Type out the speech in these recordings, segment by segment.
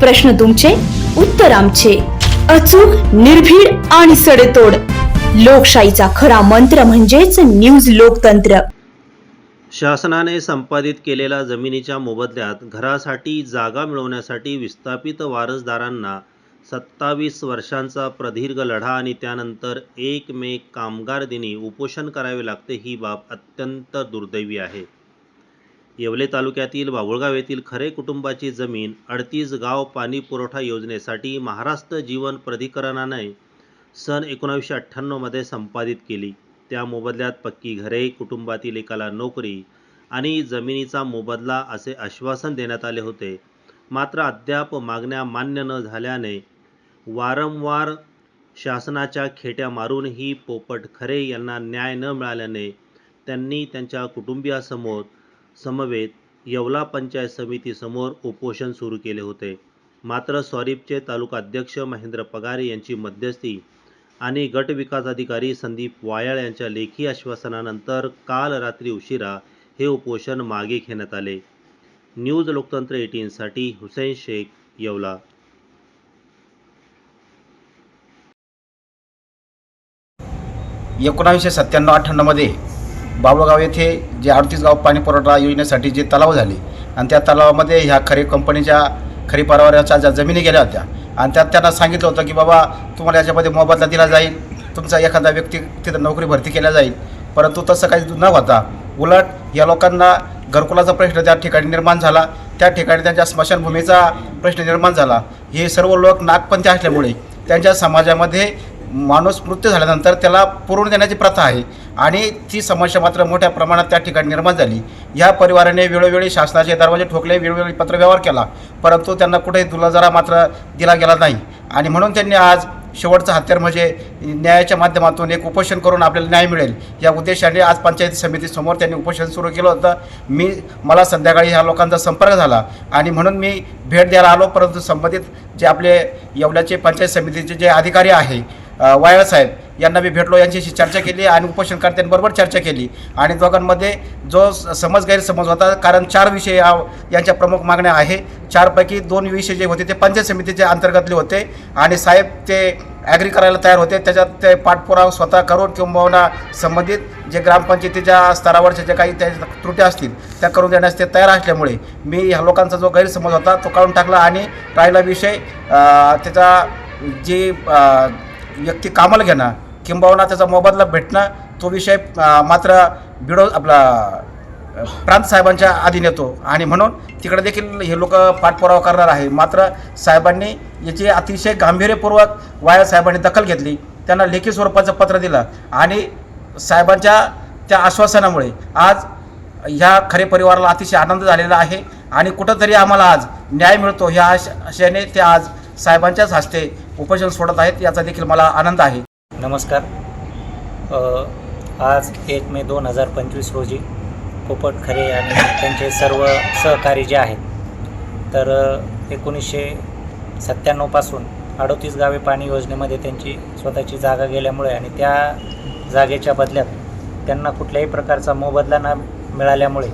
प्रश्न तुमचे उत्तर आमचे. अचूक निर्भीड आणि सडेतोड. लोकशाहीचा खरा मंत्र म्हणजेच न्यूज लोकतंत्र. शासनाने संपादित केलेल्या जमिनीच्या मोबदल्यात घरासाठी जागा मिळवण्यासाठी विस्थापित वारसदारांना सत्तावीस वर्षांचा प्रदीर्घ लढा आणि त्यानंतर एक मे कामगार दिनी उपोषण करावे लागते ही बाब अत्यंत दुर्दैवी आहे. येवले तालुक्यातील बाबुळगाव येथील खरे कुटुंबाची जमीन अडतीस गाव पाणी पुरवठा योजनेसाठी महाराष्ट्र जीवन प्राधिकरणाने सन एकोणावीसशे अठ्ठ्याण्णवमध्ये संपादित केली. त्या मोबदल्यात पक्की घरे कुटुंबातील एकाला नोकरी आणि जमिनीचा मोबदला असे आश्वासन देण्यात आले होते. मात्र अद्याप मागण्या मान्य न झाल्याने वारंवार शासनाच्या खेट्या मारूनही पोपट खरे यांना न्याय न मिळाल्याने त्यांनी त्यांच्या कुटुंबियासमोर समवेत येवला पंचायत समितीसमोर उपोषण सुरू केले होते. मात्र स्वरीपचे तालुकाध्यक्ष महेंद्र पगारे यांची मध्यस्थी आणि गट विकास अधिकारी संदीप वायाळ यांच्या लेखी आश्वासनानंतर काल रात्री उशिरा हे उपोषण मागे घेण्यात आले. न्यूज लोकतंत्र एटीनसाठी हुसेन शेख येवला. एकोणावीसशे सत्त्याण्णव अठ्ठ्याण्णवमध्ये बाबळगाव येथे जे अडतीस गाव पाणी पुरवठा योजनेसाठी जे तलाव झाले आणि त्या तलावामध्ये ह्या खरीप कंपनीच्या खरी परवाराच्या ज्या जमिनी गेल्या होत्या आणि त्यात त्यांना सांगितलं होतं की बाबा तुम्हाला याच्यामध्ये मोबदला दिला जाईल तुमचा एखादा व्यक्ती तिथं नोकरी भरती केल्या जाईल परंतु तसं काही न होता उलट या लोकांना घरकुलाचा प्रश्न त्या ठिकाणी निर्माण झाला त्या ठिकाणी त्यांच्या स्मशानभूमीचा प्रश्न निर्माण झाला. हे सर्व लोक नागपंथी असल्यामुळे त्यांच्या समाजामध्ये माणूस मृत्यू झाल्यानंतर त्याला पुरवून देण्याची प्रथा आहे. आणि ती समस्या मात्र मोठ्या प्रमाणात त्या ठिकाणी निर्माण झाली. या परिवाराने वेळोवेळी शासनाचे दरवाजे ठोकले वेळोवेळी पत्रव्यवहार केला. परंतु त्यांना कुठेही दुलाजारा मात्र दिला गेला नाही. आणि म्हणून त्यांनी आज शेवटचं हत्यार म्हणजे न्यायाच्या माध्यमातून एक उपोषण करून आपल्याला न्याय मिळेल. या उद्देशाने आज पंचायत समितीसमोर त्यांनी उपोषण सुरू केलं होतं. मी मला संध्याकाळी ह्या लोकांचा संपर्क झाला. आणि म्हणून मी भेट द्यायला आलो परंतु संबंधित जे आपले येवल्याचे पंचायत समितीचे जे अधिकारी आहे वायळ साहेब यांना मी भेटलो यांच्याशी चर्चा केली आणि उपोषणकर्त्यांबरोबर चर्चा केली. आणि दोघांमध्ये जो स- समज गैरसमज होता कारण चार विषय या- यांच्या प्रमुख मागण्या आहे. चारपैकी दोन विषय जे होते ते पंचायत समितीच्या अंतर्गतले होते आणि साहेब ते ॲग्री करायला तयार होते. त्याच्यात ते पाठपुरावा स्वतः करून किंबहुना संबंधित जे ग्रामपंचायतीच्या स्तरावरच्या ज्या काही त्या त्रुट्या असतील त्या करून देण्यास ते तयार असल्यामुळे मी ह्या लोकांचा जो गैरसमज होता तो काढून टाकला आणि राहिला विषय त्याचा जी व्यक्ती कामाला घेणं किंबहुना त्याचा मोबदला भेटणं तो विषय मात्र बिडो आपला प्रांत साहेबांच्या अधीन येतो. आणि म्हणून तिकडे देखील हे लोक पाठपुरावा करणार आहे. मात्र साहेबांनी याची अतिशय गांभीर्यपूर्वक वाया साहेबांनी दखल घेतली. त्यांना लेखी स्वरूपाचं पत्र दिलं. आणि साहेबांच्या त्या आश्वासनामुळे आज ह्या खरे परिवाराला अतिशय आनंद झालेला आहे. आणि कुठंतरी आम्हाला आज न्याय मिळतो. ह्या आश आशयाने ते आज साहेबांच्याच हस्ते उपोषण सोडत आहेत याचा देखील मला आनंद आहे. नमस्कार. आज एक मे दोन हजार पंचवीस रोजी पोपट खरे आणि त्यांचे सर्व सहकारी जे आहेत तर एकोणीसशे सत्त्याण्णवपासून अडोतीस गावे पाणी योजनेमध्ये त्यांची स्वतःची जागा गेल्यामुळे आणि त्या जागेच्या बदल्यात त्यांना कुठल्याही प्रकारचा मोबदला न मिळाल्यामुळे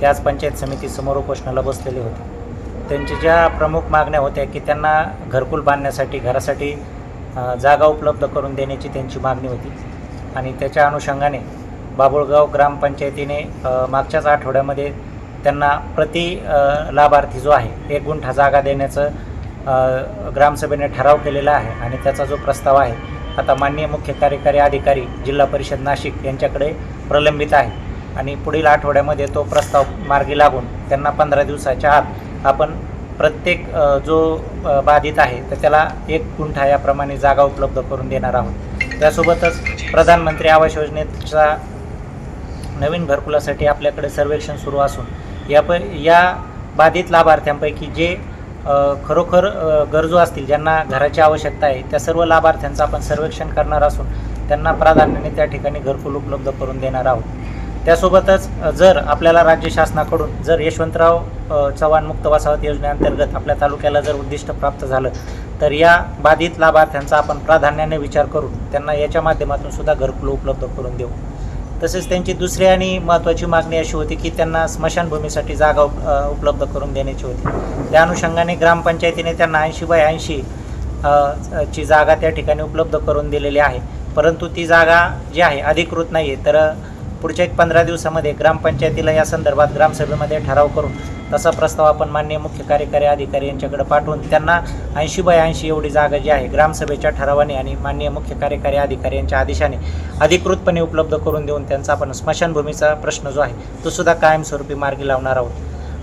त्याच पंचायत समितीसमोर उपोषणाला बसलेले होते. त्यांच्या ज्या प्रमुख मागण्या होत्या की त्यांना घरकुल बांधण्यासाठी घरासाठी जागा उपलब्ध करून देण्याची त्यांची मागणी होती. आणि त्याच्या अनुषंगाने बाबुळगाव ग्रामपंचायतीने मागच्याच आठवड्यामध्ये त्यांना प्रति लाभार्थी जो आहे एक गुंठा जागा देण्याचं ग्रामसभेने ठराव केलेला आहे. आणि त्याचा जो प्रस्ताव आहे आता माननीय मुख्य कार्यकारी अधिकारी जिल्हा परिषद नाशिक यांच्याकडे प्रलंबित आहे. आणि पुढील आठवड्यामध्ये तो प्रस्ताव मार्गी लागून त्यांना पंधरा दिवसाच्या आत आपण प्रत्येक जो बाधित आहे तर त्याला एक गुंठा याप्रमाणे जागा उपलब्ध करून देणार आहोत. त्यासोबतच प्रधानमंत्री आवास योजनेचा नवीन घरकुलासाठी आपल्याकडे सर्वेक्षण सुरू असून या प या बाधित लाभार्थ्यांपैकी जे खरोखर गरजू असतील ज्यांना घराची आवश्यकता आहे त्या सर्व लाभार्थ्यांचं आपण सर्वेक्षण करणार असून त्यांना प्राधान्याने त्या ठिकाणी घरकुल उपलब्ध करून देणार आहोत. त्यासोबतच जर आपल्याला राज्य शासनाकडून जर यशवंतराव चव्हाण मुक्त वसाहत योजनेअंतर्गत आपल्या तालुक्याला जर उद्दिष्ट प्राप्त झालं तर या बाधित लाभार्थ्यांचा आपण प्राधान्याने विचार करून त्यांना याच्या माध्यमातून सुद्धा घरकुल उपलब्ध करून देऊ. तसेच त्यांची दुसरी आणि महत्त्वाची मागणी अशी होती की त्यांना स्मशानभूमीसाठी जागा उप- उपलब्ध करून देण्याची होती. त्या अनुषंगाने ग्रामपंचायतीने त्यांना ऐंशी बाय ऐंशी ची जागा त्या ठिकाणी उपलब्ध करून दिलेली आहे. परंतु ती जागा जी आहे अधिकृत नाही आहे तर पुढच्या एक पंधरा दिवसामध्ये ग्रामपंचायतीला या संदर्भात ग्रामसभेमध्ये ठराव करून तसा प्रस्ताव आपण माननीय मुख्य कार्यकारी अधिकारी यांच्याकडे पाठवून त्यांना ऐंशी बाय ऐंशी एवढी जागा जी आहे ग्रामसभेच्या ठरावाने आणि माननीय मुख्य कार्यकारी अधिकारी यांच्या आदेशाने अधिकृतपणे उपलब्ध करून देऊन त्यांचा आपण स्मशानभूमीचा प्रश्न जो आहे तो सुद्धा कायमस्वरूपी मार्गी लावणार आहोत.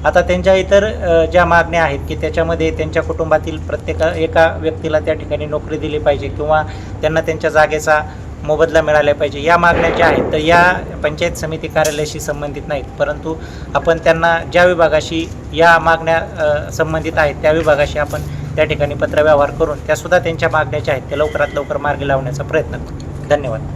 आता त्यांच्या इतर ज्या मागण्या आहेत की त्याच्यामध्ये त्यांच्या कुटुंबातील प्रत्येक एका व्यक्तीला त्या ठिकाणी नोकरी दिली पाहिजे किंवा त्यांना त्यांच्या जागेचा मोबदला मिळाला पाहिजे. या मागण्या ज्या आहेत तर या पंचायत समिती कार्यालयाशी संबंधित नाहीत. परंतु आपण त्यांना ज्या विभागाशी या मागण्या संबंधित आहेत त्या विभागाशी आपण त्या ठिकाणी पत्रव्यवहार करून त्यासुद्धा त्यांच्या मागण्या ज्या आहेत त्या लवकरात लवकर मार्गी लावण्याचा प्रयत्न करू. धन्यवाद.